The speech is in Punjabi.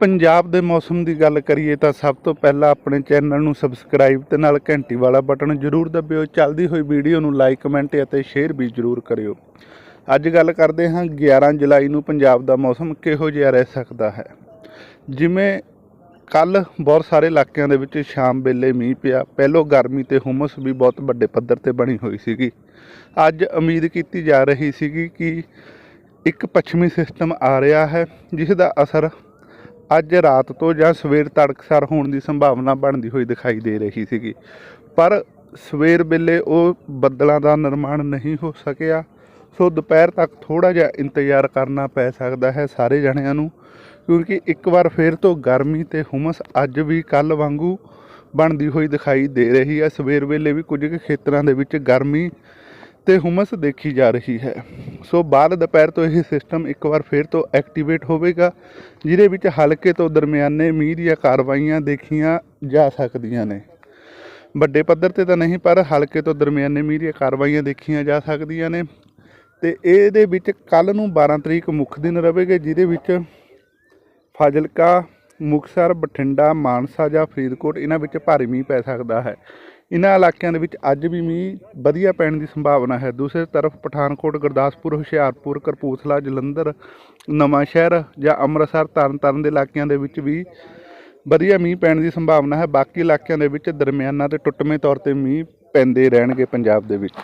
ਪੰਜਾਬ ਦੇ ਮੌਸਮ ਦੀ ਗੱਲ ਕਰੀਏ ਤਾਂ ਸਭ ਤੋਂ ਪਹਿਲਾਂ ਆਪਣੇ ਚੈਨਲ ਨੂੰ ਸਬਸਕ੍ਰਾਈਬ ਤੇ ਨਾਲ ਘੰਟੀ ਵਾਲਾ ਬਟਨ ਜ਼ਰੂਰ ਦਬਿਓ। ਚੱਲਦੀ ਹੋਈ ਵੀਡੀਓ ਨੂੰ ਲਾਈਕ ਕਮੈਂਟ ਅਤੇ ਸ਼ੇਅਰ ਵੀ ਜ਼ਰੂਰ ਕਰਿਓ। ਅੱਜ ਗੱਲ ਕਰਦੇ ਹਾਂ 11 ਜੁਲਾਈ ਨੂੰ ਪੰਜਾਬ ਦਾ ਮੌਸਮ ਕਿਹੋ ਜਿਹਾ ਰਹਿ ਸਕਦਾ ਹੈ। ਜਿਵੇਂ ਕੱਲ ਬਹੁਤ ਸਾਰੇ ਇਲਾਕਿਆਂ ਦੇ ਵਿੱਚ ਸ਼ਾਮ ਵੇਲੇ ਮੀਂਹ ਪਿਆ। ਪਹਿਲੋਂ ਗਰਮੀ ਤੇ ਹੁਮਸ ਵੀ ਬਹੁਤ ਵੱਡੇ ਪੱਧਰ ਤੇ ਬਣੀ ਹੋਈ ਸੀਗੀ। ਅੱਜ ਉਮੀਦ ਕੀਤੀ ਜਾ ਰਹੀ ਸੀਗੀ ਕਿ ਇੱਕ ਪੱਛਮੀ ਸਿਸਟਮ ਆ ਰਿਹਾ ਹੈ, ਜਿਸ ਦਾ ਅਸਰ ਅੱਜ ਰਾਤ ਤੋਂ ਜਾਂ ਸਵੇਰ ਤੜਕਸਾਰ ਹੋਣ ਦੀ ਸੰਭਾਵਨਾ ਬਣਦੀ ਹੋਈ ਦਿਖਾਈ ਦੇ ਰਹੀ ਸੀਗੀ। ਪਰ ਸਵੇਰ ਵੇਲੇ ਉਹ ਬੱਦਲਾਂ ਦਾ ਨਿਰਮਾਣ ਨਹੀਂ ਹੋ ਸਕਿਆ। ਸੋ ਦੁਪਹਿਰ ਤੱਕ ਥੋੜਾ ਜਿਹਾ ਇੰਤਜ਼ਾਰ ਕਰਨਾ ਪੈ ਸਕਦਾ ਹੈ ਸਾਰੇ ਜਣਿਆਂ ਨੂੰ, ਕਿਉਂਕਿ ਇੱਕ ਵਾਰ ਫੇਰ ਤੋਂ ਗਰਮੀ ਤੇ ਹੁਮਸ ਅੱਜ ਵੀ ਕੱਲ ਵਾਂਗੂ ਬਣਦੀ ਹੋਈ ਦਿਖਾਈ ਦੇ ਰਹੀ ਹੈ। ਸਵੇਰ ਵੇਲੇ ਵੀ ਕੁਝ ਕੁ ਖੇਤਰਾਂ ਦੇ ਵਿੱਚ ਗਰਮੀ ਤੇ ਹੁਮਸ ਦੇਖੀ ਜਾ ਰਹੀ ਹੈ। ਸੋ ਬਾਅਦ ਦੁਪਹਿਰ ਤੋਂ ਇਹ ਸਿਸਟਮ ਇੱਕ ਵਾਰ ਫਿਰ ਤੋਂ ਐਕਟੀਵੇਟ ਹੋਵੇਗਾ, ਜਿਹਦੇ ਵਿੱਚ ਹਲਕੇ ਤੋਂ ਦਰਮਿਆਨੇ ਮੀਂਹ ਦੀਆਂ ਕਾਰਵਾਈਆਂ ਦੇਖੀਆਂ ਜਾ ਸਕਦੀਆਂ ਨੇ। ਵੱਡੇ ਪੱਧਰ ਤੇ ਤਾਂ ਨਹੀਂ, ਪਰ ਹਲਕੇ ਤੋਂ ਦਰਮਿਆਨੇ ਮੀਂਹ ਦੀਆਂ ਕਾਰਵਾਈਆਂ ਦੇਖੀਆਂ ਜਾ ਸਕਦੀਆਂ ਨੇ। ਤੇ ਇਹਦੇ ਵਿੱਚ ਕੱਲ ਨੂੰ 12 ਤਰੀਕ ਮੁੱਖ ਦਿਨ ਰਹੇਗਾ, ਜਿਹਦੇ ਵਿੱਚ ਫਾਜ਼ਿਲਕਾ, ਮੁਕਤਸਰ, ਬਠਿੰਡਾ, ਮਾਨਸਾ ਜਾਂ ਫਰੀਦਕੋਟ, ਇਹਨਾਂ ਵਿੱਚ ਭਾਰੀ ਮੀਂਹ ਪੈ ਸਕਦਾ ਹੈ। ਇਹਨਾਂ ਇਲਾਕਿਆਂ ਦੇ ਵਿੱਚ ਅੱਜ ਵੀ ਮੀਂਹ ਵਧੀਆ ਪੈਣ ਦੀ ਸੰਭਾਵਨਾ ਹੈ। ਦੂਸਰੀ ਤਰਫ ਪਠਾਨਕੋਟ, ਗੁਰਦਾਸਪੁਰ, ਹੁਸ਼ਿਆਰਪੁਰ ਕਰਪੂਥਲਾ ਜਲੰਧਰ, ਨਵਾਂ ਸ਼ਹਿਰ ਜਾਂ ਅੰਮ੍ਰਿਤਸਰ ਤਰਨਤਾਰਨ ਦੇ ਇਲਾਕਿਆਂ ਦੇ ਵਿੱਚ ਵੀ ਵਧੀਆ ਮੀਂਹ ਪੈਣ ਦੀ ਸੰਭਾਵਨਾ ਹੈ। ਬਾਕੀ ਇਲਾਕਿਆਂ ਦੇ ਵਿੱਚ ਦਰਮਿਆਨਾ ਤੇ ਟੁੱਟਵੇਂ ਤੌਰ ਤੇ ਮੀਂਹ ਪੈਂਦੇ ਰਹਿਣਗੇ ਪੰਜਾਬ ਦੇ ਵਿੱਚ।